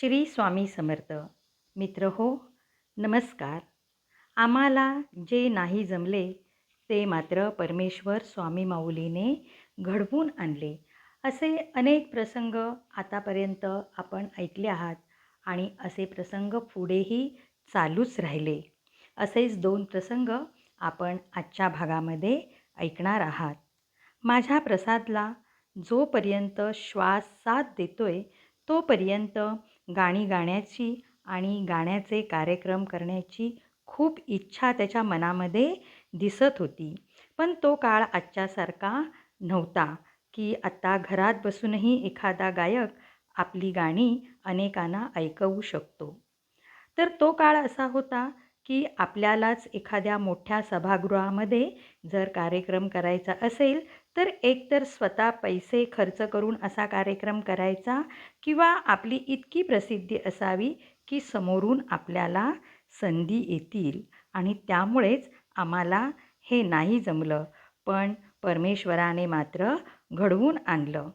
श्री स्वामी समर्थ. मित्र हो नमस्कार. आम्हाला जे नाही जमले ते मात्र परमेश्वर स्वामी माऊलीने घडवून आणले. असे अनेक प्रसंग आतापर्यंत आपण ऐकले आहात आणि असे प्रसंग पुढेही चालूच राहिले. असेच दोन प्रसंग आपण आजच्या भागामध्ये ऐकणार आहात. माझ्या प्रसादला जोपर्यंत श्वास साथ देतोय तोपर्यंत गाणी गाण्याची आणि गाण्याचे कार्यक्रम करण्याची खूप इच्छा त्याच्या मनामध्ये दिसत होती. पण तो काळ आजच्यासारखा नव्हता की आत्ता घरात बसूनही एखादा गायक आपली गाणी अनेकांना ऐकवू शकतो. तर तो काळ असा होता की आपल्यालाच एखाद्या मोठ्या सभागृहामध्ये जर कार्यक्रम करायचा असेल तर एकतर स्वतः पैसे खर्च करून असा कार्यक्रम करायचा किंवा आपली इतकी प्रसिद्धी असावी की समोरून आपल्याला संधी येतील. आणि त्यामुळेच आम्हाला हे नाही जमलं. पण परमेश्वराने मात्र घडवून आणलं.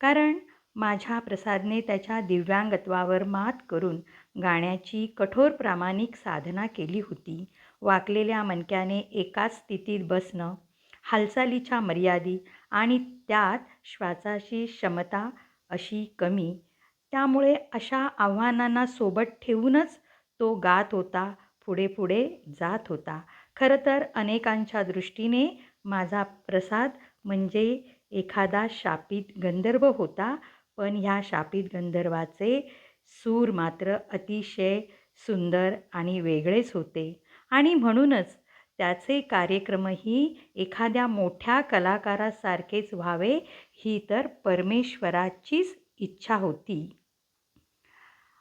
कारण माझ्या प्रसादने त्याच्या दिव्यांगत्वावर मात करून गाण्याची कठोर प्रामाणिक साधना केली होती. वाकलेल्या मणक्याने एकाच स्थितीत बसणं हालचालीच्या मर्यादी आणि त्यात श्वासाची क्षमता अशी कमी. त्यामुळे अशा आव्हानांना सोबत ठेवूनच तो गात होता पुढे पुढे जात होता. खरं तर अनेकांच्या दृष्टीने माझा प्रसाद म्हणजे एखादा शापित गंधर्व होता पण ह्या शापित गंधर्वाचे सूर मात्र अतिशय सुंदर आणि वेगळेच होते. आणि म्हणूनच त्याचे कार्यक्रमही एखाद्या मोठ्या कलाकारासारखेच व्हावे ही तर परमेश्वराचीच इच्छा होती.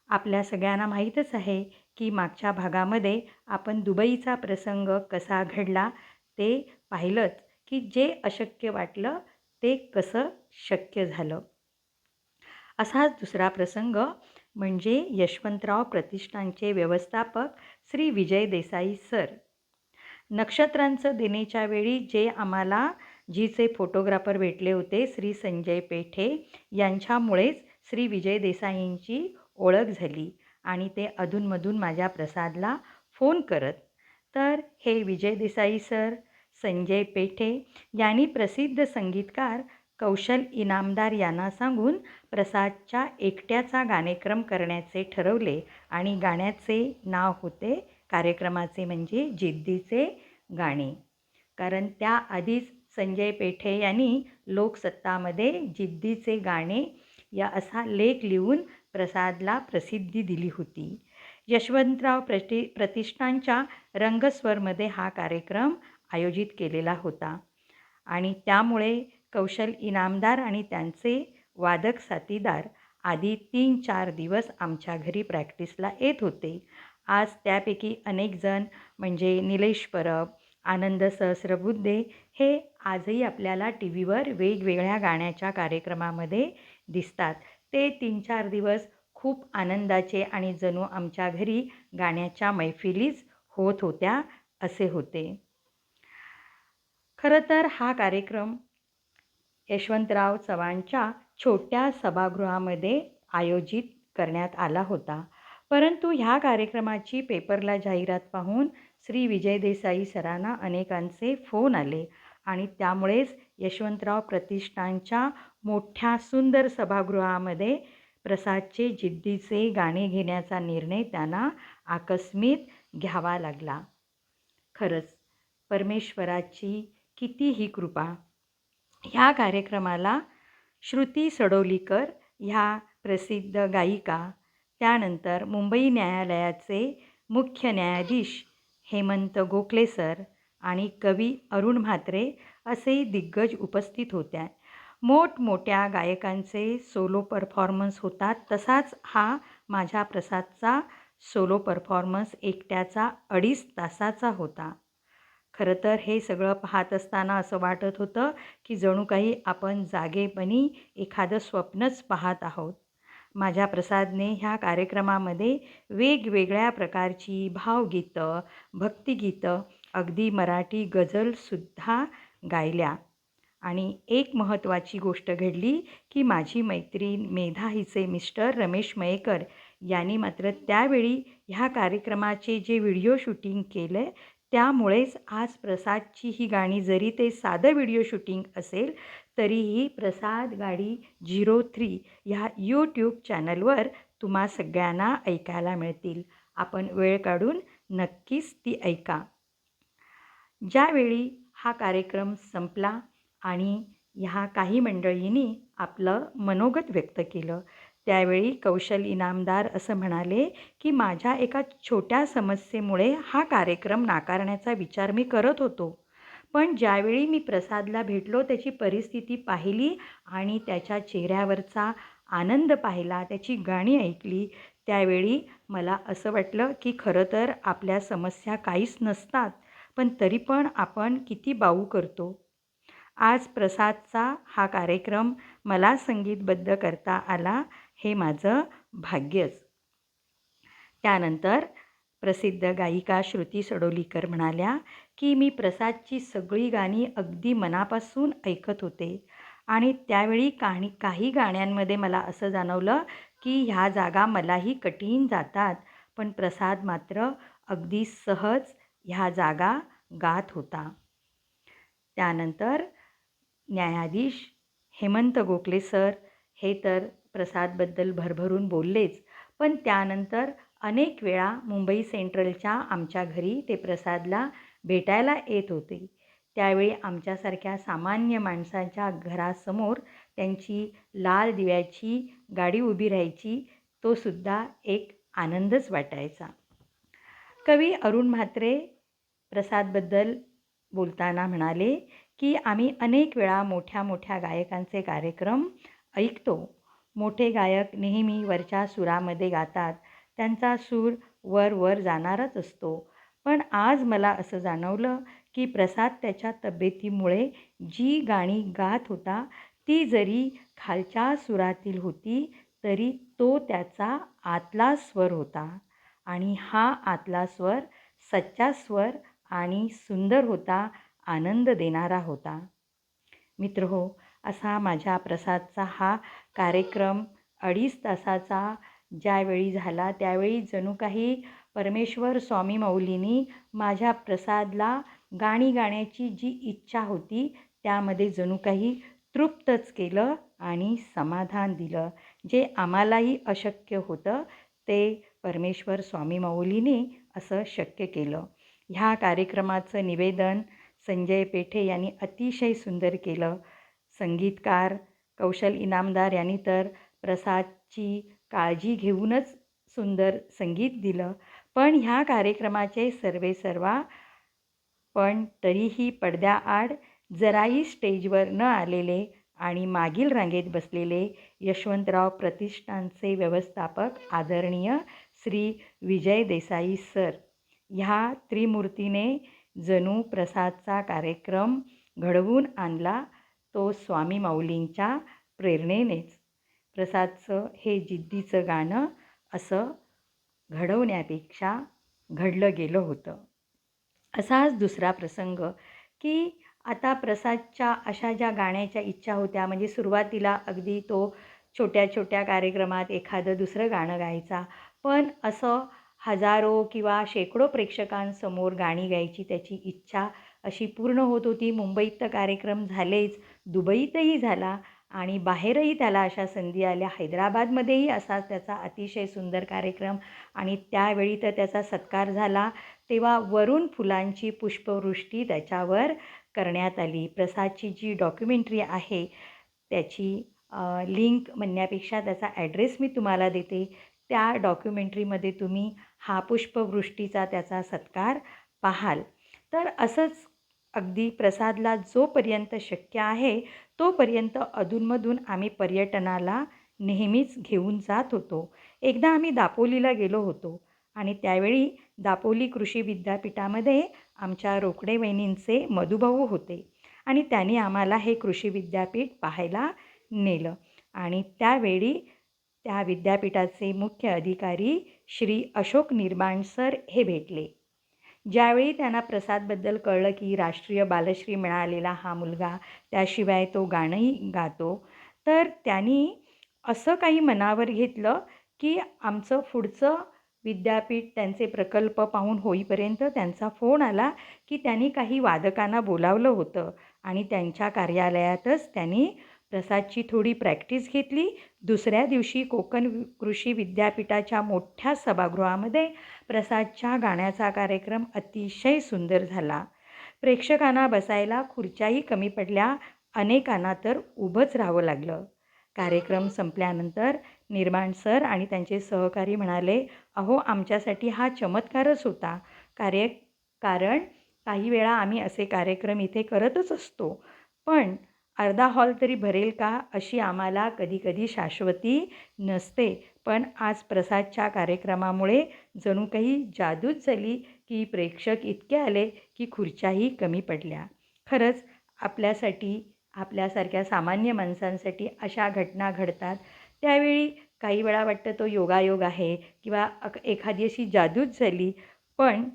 आपल्या सगळ्यांना माहीतच आहे की मागच्या भागामध्ये आपण दुबईचा प्रसंग कसा घडला ते पाहिलंच की जे अशक्य वाटलं ते कसं शक्य झालं. असाच दुसरा प्रसंग म्हणजे यशवंतराव प्रतिष्ठानचे व्यवस्थापक श्री विजय देसाई सर. नक्षत्रांचं दिनेच्या वेळी जे आम्हाला जीचे फोटोग्राफर भेटले होते श्री संजय पेठे यांच्यामुळेच श्री विजय देसाईंची ओळख झाली आणि ते अधूनमधून माझ्या प्रसादला फोन करत. तर हे विजय देसाई सर संजय पेठे यांनी प्रसिद्ध संगीतकार कौशल इनामदार यांना सांगून प्रसादच्या एकट्याचा गाणेक्रम करण्याचे ठरवले आणि गाण्याचे नाव होते कार्यक्रमाचे म्हणजे जिद्दीचे गाणे. कारण त्याआधीच संजय पेठे यांनी लोकसत्तामध्ये जिद्दीचे गाणे या असा लेख लिहून प्रसादला प्रसिद्धी दिली होती. यशवंतराव प्रति प्रतिष्ठानच्या रंगस्वरमध्ये हा कार्यक्रम आयोजित केलेला होता. आणि त्यामुळे कौशल इनामदार आणि त्यांचे वादक साथीदार आधी तीन चार दिवस आमच्या घरी प्रॅक्टिसला येत होते. आज त्यापैकी अनेक जण म्हणजे निलेश परब आनंद सहस्रबुद्धे हे आजही आपल्याला टी व्हीवर वेगवेगळ्या गाण्याच्या कार्यक्रमामध्ये दिसतात. ते तीन चार दिवस खूप आनंदाचे आणि जणू आमच्या घरी गाण्याच्या मैफिलीच होत होत्या असे होते. खरं तर हा कार्यक्रम यशवंतराव चव्हाणच्या छोट्या सभागृहामध्ये आयोजित करण्यात आला होता. परंतु ह्या कार्यक्रमाची पेपरला जाहिरात पाहून श्री विजय देसाई सरांना अनेकांचे फोन आले आणि त्यामुळेच यशवंतराव प्रतिष्ठानच्या मोठ्या सुंदर सभागृहामध्ये प्रसादचे जिद्दीचे गाणे घेण्याचा निर्णय त्यांना आकस्मित घ्यावा लागला. खरंच परमेश्वराची किती ही कृपा ह्या कार्यक्रमाला श्रुती सडोलीकर ह्या प्रसिद्ध गायिका त्यानंतर मुंबई न्यायालयाचे मुख्य न्यायाधीश हेमंत गोखले सर आणि कवी अरुण म्हात्रे असे दिग्गज उपस्थित होत्या. मोठमोठ्या गायकांचे सोलो परफॉर्मन्स होतात. तसाच हा माझ्या प्रसादचा सोलो परफॉर्मन्स एकट्याचा अडीच तासाचा होता. खरं तर हे सगळं पाहत असताना असं वाटत होतं की जणू काही आपण जागेपणी एखादं स्वप्नच पाहत आहोत. माझ्या प्रसादने ह्या कार्यक्रमामध्ये वेगवेगळ्या प्रकारची भावगीतं भक्तिगीतं अगदी मराठी गझलसुद्धा गायल्या. आणि एक महत्त्वाची गोष्ट घडली की माझी मैत्रीण मेधा हिचे मिस्टर रमेश मयेकर यांनी मात्र त्यावेळी ह्या कार्यक्रमाचे जे व्हिडिओ शूटिंग केलं आहे त्यामुळेच आज प्रसादची ही गाणी जरी ते साधं व्हिडिओ शूटिंग असेल तरीही प्रसाद गाडी झिरो थ्री ह्या यूट्यूब चॅनलवर तुम्हा सगळ्यांना ऐकायला मिळतील. आपण वेळ काढून नक्कीच ती ऐका. ज्यावेळी हा कार्यक्रम संपला आणि ह्या काही मंडळींनी आपलं मनोगत व्यक्त केलं त्यावेळी कौशल इनामदार असं म्हणाले की माझ्या एका छोट्या समस्येमुळे हा कार्यक्रम नाकारण्याचा विचार मी करत होतो. पण ज्यावेळी मी प्रसादला भेटलो त्याची परिस्थिती पाहिली आणि त्याच्या चेहऱ्यावरचा आनंद पाहिला त्याची गाणी ऐकली त्यावेळी मला असं वाटलं की खरं तर आपल्या समस्या काहीच नसतात पण तरी पण आपण किती बाऊ करतो. आज प्रसादचा हा कार्यक्रम मला संगीतबद्ध करता आला हे माझं भाग्यच. त्यानंतर प्रसिद्ध गायिका श्रुती सडोलीकर म्हणाल्या की मी प्रसादची सगळी गाणी अगदी मनापासून ऐकत होते. आणि त्यावेळी काही काही गाण्यांमध्ये मला असं जाणवलं की ह्या जागा मलाही कठीण जातात पण प्रसाद मात्र अगदी सहज ह्या जागा गात होता. त्यानंतर न्यायाधीश हेमंत गोखले सर हे तर प्रसादबद्दल भरभरून बोललेच पण त्यानंतर अनेक वेळा मुंबई सेंट्रलच्या आमच्या घरी ते प्रसादला भेटायला येत होते. त्यावेळी आमच्यासारख्या सामान्य माणसाच्या घरासमोर त्यांची लाल दिव्याची गाडी उभी राहायची तो सुद्धा एक आनंदच वाटायचा. कवी अरुण म्हात्रे प्रसादबद्दल बोलताना म्हणाले की आम्ही अनेक वेळा मोठ्या मोठ्या गायकांचे कार्यक्रम ऐकतो. मोठे गायक नेहमी वरच्या सुरामध्ये गातात. त्यांचा सूर वर वर जाणारच असतो. पण आज मला असं जाणवलं की प्रसाद त्याच्या तब्येतीमुळे जी गाणी गात होता ती जरी खालच्या सुरातील होती तरी तो त्याचा आतला स्वर होता. आणि हा आतला स्वर सच्चा स्वर आणि सुंदर होता आनंद देणारा होता. मित्र हो असा माझ्या प्रसादचा हा कार्यक्रम अडीच तासाचा ज्यावेळी झाला त्यावेळी जणू काही परमेश्वर स्वामी माऊलींनी माझ्या प्रसादला गाणी गाण्याची जी इच्छा होती त्यामध्ये जणू काही तृप्तच केलं आणि समाधान दिलं. जे आम्हालाही अशक्य होतं ते परमेश्वर स्वामी मौलीने असं शक्य केलं. ह्या कार्यक्रमाचं निवेदन संजय पेठे यांनी अतिशय सुंदर केलं. संगीतकार कौशल इनामदार यांनी तर प्रसादची काळजी घेऊनच सुंदर संगीत दिलं. पण ह्या कार्यक्रमाचे सर्वे सर्वा पण तरीही पडद्याआड जराही स्टेजवर न आलेले आणि मागील रांगेत बसलेले यशवंतराव प्रतिष्ठानचे व्यवस्थापक आदरणीय श्री विजय देसाई सर ह्या त्रिमूर्तीने जणू प्रसादचा कार्यक्रम घडवून आणला तो स्वामी माऊलींच्या प्रेरणेनेच. प्रसादचं हे जिद्दीचं गाणं असं घडवण्यापेक्षा घडलं गेलं होतं. असाच दुसरा प्रसंग की आता प्रसादच्या अशा ज्या गाण्याच्या इच्छा होत्या म्हणजे सुरुवातीला अगदी तो छोट्या छोट्या कार्यक्रमात एखादं दुसरं गाणं गायचा पण असं हजारो किंवा शेकडो प्रेक्षकांसमोर गाणी गायची त्याची इच्छा अशी पूर्ण होत होती. मुंबईत तर कार्यक्रम झालेच दुबईतही झाला आणि बाहेरही त्याला अशा संधी आल्या. हैदराबादमध्येही असाच त्याचा अतिशय सुंदर कार्यक्रम आणि त्यावेळी तर त्याचा सत्कार झाला. तेव्हा वरून फुलांची पुष्पवृष्टी त्याच्यावर करण्यात आली. प्रसादची जी डॉक्युमेंटरी आहे त्याची लिंक म्हणण्यापेक्षा त्याचा ॲड्रेस मी तुम्हाला देते. त्या डॉक्युमेंटरीमध्ये तुम्ही हा पुष्पवृष्टीचा त्याचा सत्कार पाहाल. तर असंच अगदी प्रसादला जोपर्यंत शक्य आहे तोपर्यंत अधूनमधून आम्ही पर्यटनाला नेहमीच घेऊन जात होतो. एकदा आम्ही दापोलीला गेलो होतो आणि त्यावेळी दापोली कृषी विद्यापीठामध्ये आमच्या रोकडे वहिनींचे मधुभाऊ होते आणि त्यांनी आम्हाला हे कृषी विद्यापीठ पाहायला नेलं. आणि त्यावेळी त्या विद्यापीठाचे मुख्य अधिकारी श्री अशोक निर्माण सर हे भेटले. ज्यावेळी त्यांना प्रसादबद्दल कळलं की राष्ट्रीय बालश्री मिळालेला हा मुलगा त्याशिवाय तो गाणंही गातो तर त्यांनी असं काही मनावर घेतलं की आमचं पुढचं विद्यापीठ त्यांचे प्रकल्प पाहून होईपर्यंत त्यांचा फोन आला की त्यांनी काही वादकांना बोलावलं होतं आणि त्यांच्या कार्यालयातच त्यांनी प्रसादची थोडी प्रॅक्टिस घेतली. दुसऱ्या दिवशी कोकण कृषी विद्यापीठाच्या मोठ्या सभागृहामध्ये प्रसादच्या गाण्याचा कार्यक्रम अतिशय सुंदर झाला. प्रेक्षकांना बसायला खुर्च्याही कमी पडल्या. अनेकांना तर उभंच राहावं लागलं. कार्यक्रम संपल्यानंतर निर्माण सर आणि त्यांचे सहकारी म्हणाले अहो आमच्यासाठी हा चमत्कारच होता. कार्य कारण काही वेळा आम्ही असे कार्यक्रम इथे करतच असतो. पण अर्धा हॉल तरी भरेल का अशी आम्हाला कधीकधी शाश्वती नसते. पण आज प्रसादच्या कार्यक्रमामुळे जणू काही जादूच झाली की प्रेक्षक इतके आले की खुर्च्याही कमी पडल्या. खरंच आपल्यासाठी आपल्यासारख्या सामान्य माणसांसाठी अशा घटना घडतात. त्यावेळी काही वेळा वाटतं तो योगायोग आहे किंवा एखादी अशी जादूच झाली. पण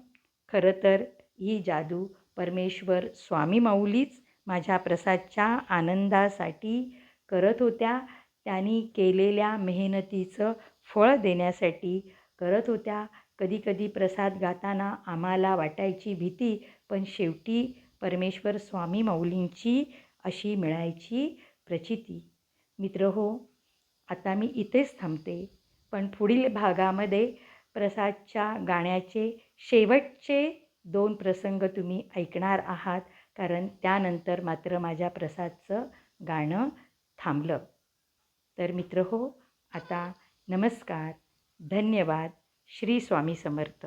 खरं तर ही जादू परमेश्वर स्वामी माऊलीच माझ्या प्रसादच्या आनंदासाठी करत होत्या. त्यांनी केलेल्या मेहनतीचं फळ देण्यासाठी करत होत्या. कधीकधी प्रसाद गाताना आम्हाला वाटायची भीती पण शेवटी परमेश्वर स्वामी माऊलींची अशी मिळायची प्रचिती. मित्र हो आता मी इथेच थांबते. पण पुढील भागामध्ये प्रसादच्या गाण्याचे शेवटचे दोन प्रसंग तुम्ही ऐकणार आहात. कारण त्यानंतर मात्र माझ्या प्रसादचं गाणं थांबलं. तर मित्र हो आता नमस्कार धन्यवाद श्री स्वामी समर्थ.